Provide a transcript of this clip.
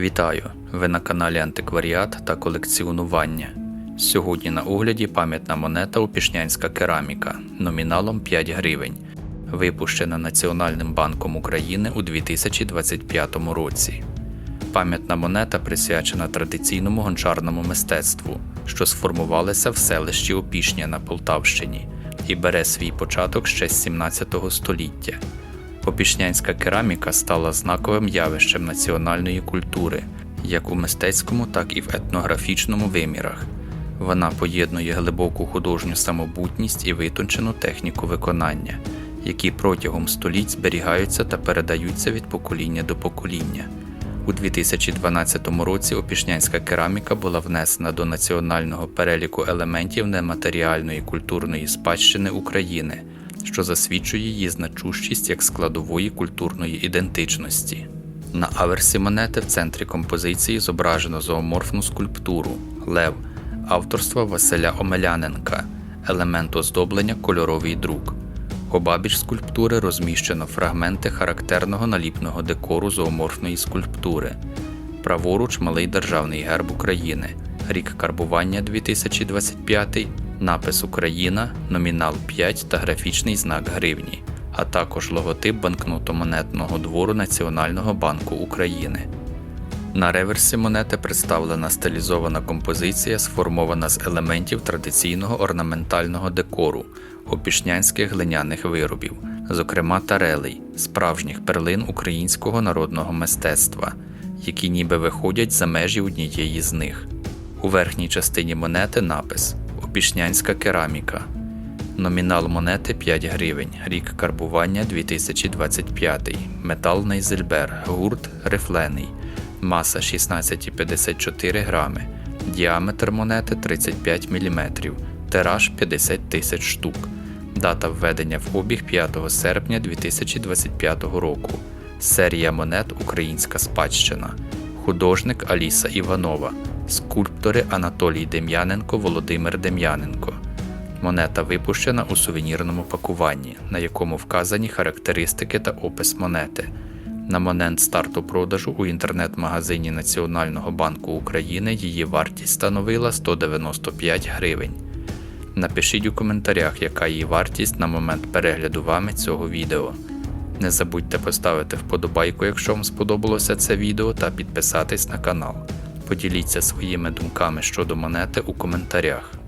Вітаю! Ви на каналі Антикваріат та колекціонування. Сьогодні на огляді пам'ятна монета Опішнянська кераміка номіналом 5 гривень, випущена Національним банком України у 2025 році. Пам'ятна монета присвячена традиційному гончарному мистецтву, що сформувалося в селищі Опішня на Полтавщині і бере свій початок ще з 17 століття. Опішнянська кераміка стала знаковим явищем національної культури, як у мистецькому, так і в етнографічному вимірах. Вона поєднує глибоку художню самобутність і витончену техніку виконання, які протягом століть зберігаються та передаються від покоління до покоління. У 2012 році опішнянська кераміка була внесена до національного переліку елементів нематеріальної культурної спадщини України, що засвідчує її значущість як складової культурної ідентичності. На аверсі монети в центрі композиції зображено зооморфну скульптуру Лев авторства Василя Омеляненка, елемент оздоблення кольоровий друк. Обабіч скульптури розміщено фрагменти характерного наліпного декору зооморфної скульптури. Праворуч малий державний герб України, рік карбування 2025, напис Україна, номінал 5 та графічний знак гривні, а також логотип банкнотомонетного двору Національного банку України. На реверсі монети представлена стилізована композиція, сформована з елементів традиційного орнаментального декору, опішнянських глиняних виробів, зокрема тарелей, справжніх перлин українського народного мистецтва, які ніби виходять за межі однієї з них. У верхній частині монети напис Опішнянська кераміка. Номінал монети 5 гривень, рік карбування 2025, метал Нейзельбер, гурт рифлений, маса 16,54 грами, діаметр монети 35 мм, тираж 50 тисяч штук. Дата введення в обіг 5 серпня 2025 року. Серія монет Українська спадщина. Художник Аліса Іванова. Скульптори Анатолій Дем'яненко, Володимир Дем'яненко. Монета випущена у сувенірному пакуванні, на якому вказані характеристики та опис монети. На момент старту продажу у інтернет-магазині Національного банку України її вартість становила 195 гривень. Напишіть у коментарях, яка її вартість на момент перегляду вами цього відео. Не забудьте поставити вподобайку, якщо вам сподобалося це відео, та підписатись на канал. Поділіться своїми думками щодо монети у коментарях.